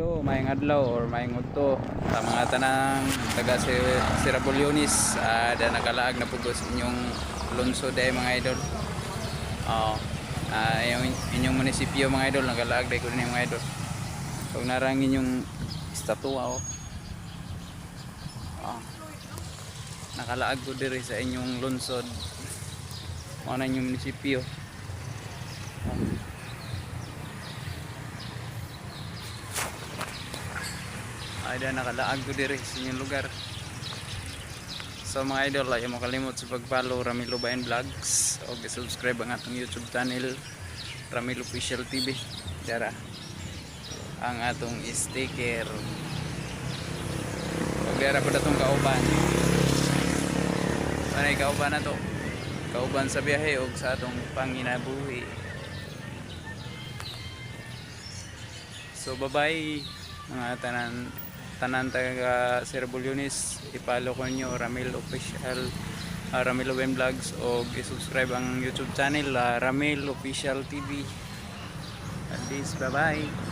So, mayang adlaw or mayang udto sa mga tanang taga Sir- Sirabulyonis uh, da nakalaag na pugos inyong lungsod ay mga idol. Oo. Ah, inyong, inyong munisipyo mga idol nakalaag ko din mga idol. Pag narang inyong estatwa oh. Oo. Nakalaag ko diri sa inyong lungsod. Mo na inyong munisipyo. Da nakalaag ko diri sa inyong lugar. So mga idol ay mo kalimot sa pag-follow Ramilo Bayan Vlogs. O subscribe ang atong YouTube channel Ramilo Official TV dara. Ang atong sticker. O dara pa datong kauban. Panay kauban na to? Kauban sa biyahe o sa atong panginabuhi. So bye mga tanan tanan taga Cerbulyonis ipalo ko nyo Ramil Official uh, Ramil Owen Vlogs o i-subscribe ang YouTube channel uh, Ramil Official TV at least bye bye